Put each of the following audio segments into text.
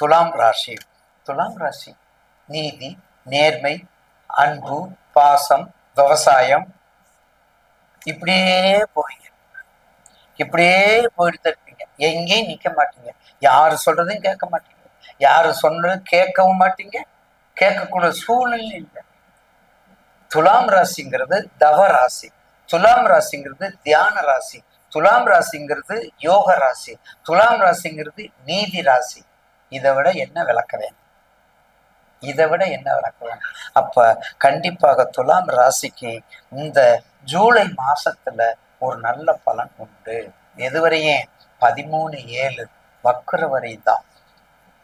துலாம் ராசி. துலாம் ராசி. நீதி நேர்மை அன்பு பாசம் விவசாயம். இப்படியே போவீங்க இப்படியே போயிட்டு இருப்பீங்க எங்கேயும் நிக்க மாட்டீங்க. யாரு சொல்றதையும் கேட்க மாட்டீங்க. யாரு சொன்னதும் கேட்கவும் மாட்டீங்க. கேட்கக்கூட சூழ்நிலை இல்லை. துலாம் ராசிங்கிறது தவ ராசி. துலாம் ராசிங்கிறது தியான ராசி. துலாம் ராசிங்கிறது யோக ராசி. துலாம் ராசிங்கிறது நீதி ராசி. இதை விட என்ன விளக்க வேணும் இதை விட என்ன விளக்க வேணும் அப்ப கண்டிப்பாக துலாம் ராசிக்கு இந்த ஜூலை மாசத்துல ஒரு நல்ல பலன் உண்டு. எதுவரையும் பதிமூணு ஏழு வக்கர வரை தான்.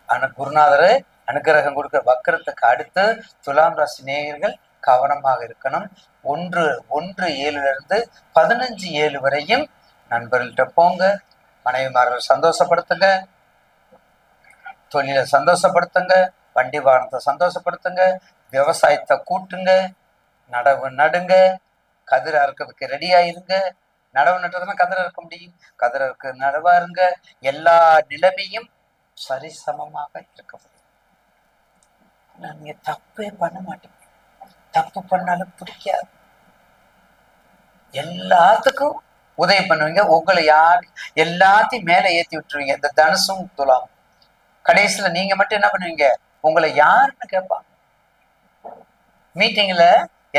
அனு குருநாதர் அனுகிரகம் கொடுக்க வக்கரத்துக்கு அடுத்து துலாம் ராசி நேயர்கள் கவனமாக இருக்கணும். ஒன்று ஒன்று ஏழுல இருந்து பதினஞ்சு ஏழு வரையும் நண்பர்கள்ட்ட போங்க. மனைவிமார்கள் சந்தோஷப்படுத்துங்க. தொழிலை சந்தோஷப்படுத்துங்க வண்டி வாகனத்தை சந்தோஷப்படுத்துங்க விவசாயத்தை கூட்டுங்க நடவு நடுங்க கதிர் அறுக்கிறதுக்கு ரெடி ஆயிருங்க நடவு நட்டுறதுனா கதிர் அறுக்க முடியும்? கதிர் அறுக்க நடவா இருங்க. எல்லா நிலைமையும் சரிசமமாக இருக்க முடியும். நீங்க தப்பே பண்ண மாட்டீங்க. தப்பு பண்ணாலும் பிடிக்காது. எல்லாத்துக்கும் உதவி பண்ணுவீங்க. உங்களை யார் எல்லாத்தையும் மேலே ஏற்றி விட்டுருவீங்க. இந்த தனுசும் துலாம் கடைசியில நீங்க மட்டும் என்ன பண்ணுவீங்க? உங்களை யாருன்னு கேட்பாங்க மீட்டிங்ல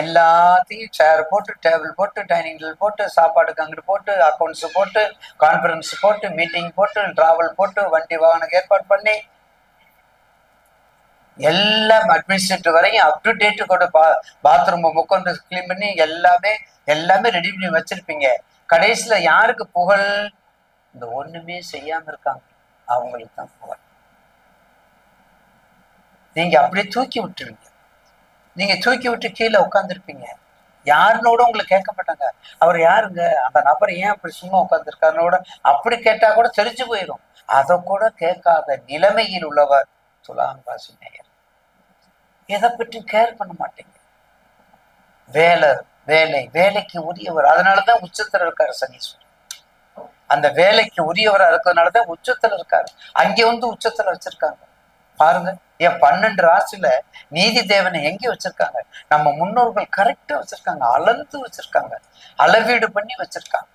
எல்லாத்தையும் சேர் போட்டு டேபிள் போட்டு டைனிங் டேபிள் போட்டு சாப்பாடுக்கு அங்கிட்டு போட்டு அக்கௌண்ட்ஸ் போட்டு கான்ஃபரன்ஸ் போட்டு மீட்டிங் போட்டு டிராவல் போட்டு வண்டி வாகனம் ஏற்பாடு பண்ணி எல்லாம் அட்மினிஸ்ட்ரேட்டிவ் வரையும் அப் டு டேட்டு கூட பா பாத்ரூம் முக்கொண்டு க்ளீன் பண்ணி எல்லாமே எல்லாமே ரெடி பண்ணி வச்சிருப்பீங்க. கடைசியில யாருக்கு புகழ்? இந்த ஒண்ணுமே செய்யாம இருக்காங்க. அவங்களுக்கு தான் புகழ். நீங்க அப்படியே தூக்கி விட்டுருவீங்க நீங்க தூக்கி விட்டு கீழே உட்காந்துருப்பீங்க யாருன்னு கூட உங்களை கேட்க மாட்டாங்க. அவர் யாருங்க? அந்த நபர் ஏன் அப்படி சும்மா உட்காந்துருக்காருனோட கூட அப்படி கேட்டா கூட தெரிஞ்சு போயிடும் அதை கூட கேட்காத நிலைமையில் உள்ளவர் துலாம் ராசி நேயர். எதை பற்றி கேர் பண்ண மாட்டீங்க. வேலை வேலை வேலைக்கு உரியவர். அதனாலதான் உச்சத்துல இருக்காரு சனீஸ்வரன் அந்த வேலைக்கு உரியவரா இருக்கிறதுனாலதான் உச்சத்துல இருக்காரு. அங்கே வந்து உச்சத்துல வச்சிருக்காங்க. பாருங்க. ஏன் பன்னெண்டு ராசியில நீதி தேவனை எங்க வச்சிருக்காங்க? நம்ம முன்னோர்கள் கரெக்டா வச்சிருக்காங்க அளந்து வச்சிருக்காங்க அளவீடு பண்ணி வச்சிருக்காங்க.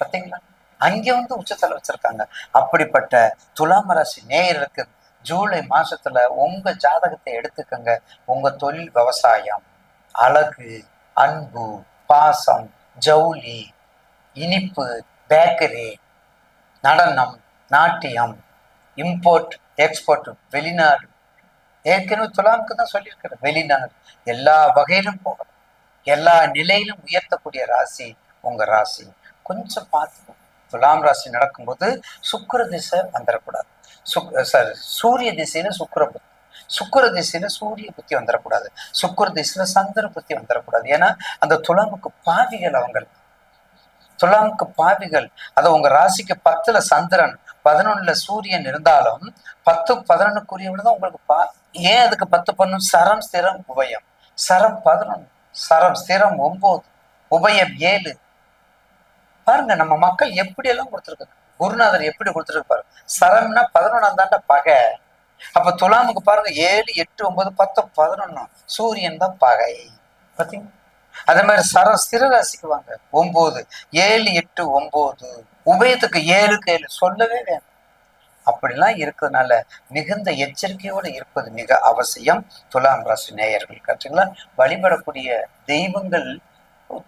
பார்த்தீங்களா? அங்க வந்து உச்சத்தில் வச்சிருக்காங்க. அப்படிப்பட்ட துலாம் ராசி நேயருக்கு ஜூலை மாசத்துல உங்க ஜாதகத்தை எடுத்துக்கங்க. உங்க தொழில் விவசாயம் அழகு அன்பு பாசம் ஜவுளி இனிப்பு பேக்கரி நடனம் நாட்டியம் இம்போர்ட் எக்ஸ்போர்ட் வெளிநாடு ஏற்கனவே துலாமுக்கு தான் சொல்லியிருக்கிறேன் வெளிநாடு. எல்லா வகையிலும் போகணும். எல்லா நிலையிலும் உயர்த்தக்கூடிய ராசி உங்க ராசி. கொஞ்சம் பார்த்து துலாம் ராசி நடக்கும்போது சுக்கர திசை வந்துடக்கூடாது சுக் சாரி சூரிய திசையில சுக்கிர புத்தி. சுக்கிர திசையில சூரிய புத்தி வந்துடக்கூடாது சுக்கிர திசையில சந்திர புத்தி வந்துடக்கூடாது ஏன்னா அந்த துலாமுக்கு பாவிகள் அவங்களுக்கு துலாமுக்கு பாவிகள். அதை உங்க ராசிக்கு பத்துல சந்திரன் பதினொன்னுல சூரியன் இருந்தாலும் பத்து பதினொன்னுக்குரியவங்க தான் உங்களுக்கு பா ஏன் அதுக்கு பத்து பண்ணும் சரம் ஸ்திரம் உபயம். சரம் பதினொன்னு சரம் ஸ்திரம் ஒன்பது உபயம் ஏழு. பாருங்க நம்ம மக்கள் எப்படி எல்லாம் கொடுத்துருக்காங்க? குருநாதர் எப்படி கொடுத்துருப்பாரு? சரம்னா பதினொன்னாம் தாண்ட பகை. அப்ப துலாமுக்கு பாருங்க ஏழு எட்டு ஒன்பது பத்து பதினொன்னு. சூரியன் தான் பகை. பாத்தீங்க? அதே மாதிரி சர ஸ்திரராசிக்கு வாங்க ஒன்பது ஏழு எட்டு ஒன்பது உபயத்துக்கு ஏழுக்கு ஏழு சொல்லவே வேணும். அப்படிலாம் இருக்கிறதுனால மிகுந்த எச்சரிக்கையோடு இருப்பது மிக அவசியம். துலாம் ராசி நேயர்கள் கற்றுங்களா வழிபடக்கூடிய தெய்வங்கள்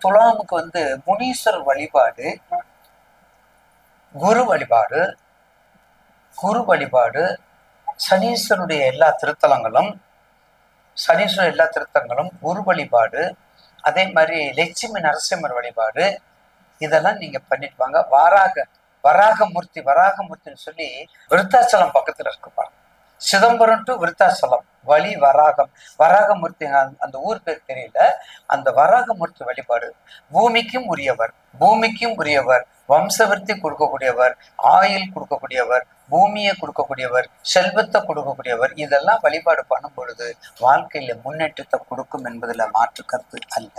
துலாமுக்கு வந்து முனீஸ்வரர் வழிபாடு குரு வழிபாடு குரு வழிபாடு சனீஸ்வருடைய எல்லா திருத்தலங்களும் சனீஸ்வரர் எல்லா திருத்தங்களும் குரு வழிபாடு அதே மாதிரி லட்சுமி நரசிம்மர் வழிபாடு இதெல்லாம் நீங்க பண்ணிட்டு வாங்க. வாராக வராகமூர்த்தி வராகமூர்த்தின்னு சொல்லி விருத்தாச்சலம் பக்கத்துல இருக்குப்பா சிதம்பரம் டு விருத்தாசலம் வழி வராகம். வராகமூர்த்தி அந்த- அந்த ஊர் பேர் தெரியல. அந்த வராகமூர்த்தி வழிபாடு. பூமிக்கும் உரியவர் பூமிக்கும் உரியவர் வம்சவர்த்தி கொடுக்கக்கூடியவர் ஆயில் கொடுக்கக்கூடியவர் பூமியை கொடுக்கக்கூடியவர் செல்வத்தை கொடுக்கக்கூடியவர் இதெல்லாம் வழிபாடு பண்ணும் பொழுது வாழ்க்கையில முன்னேற்றத்தை கொடுக்கும் என்பதுல மாற்று கருத்து அல்ல.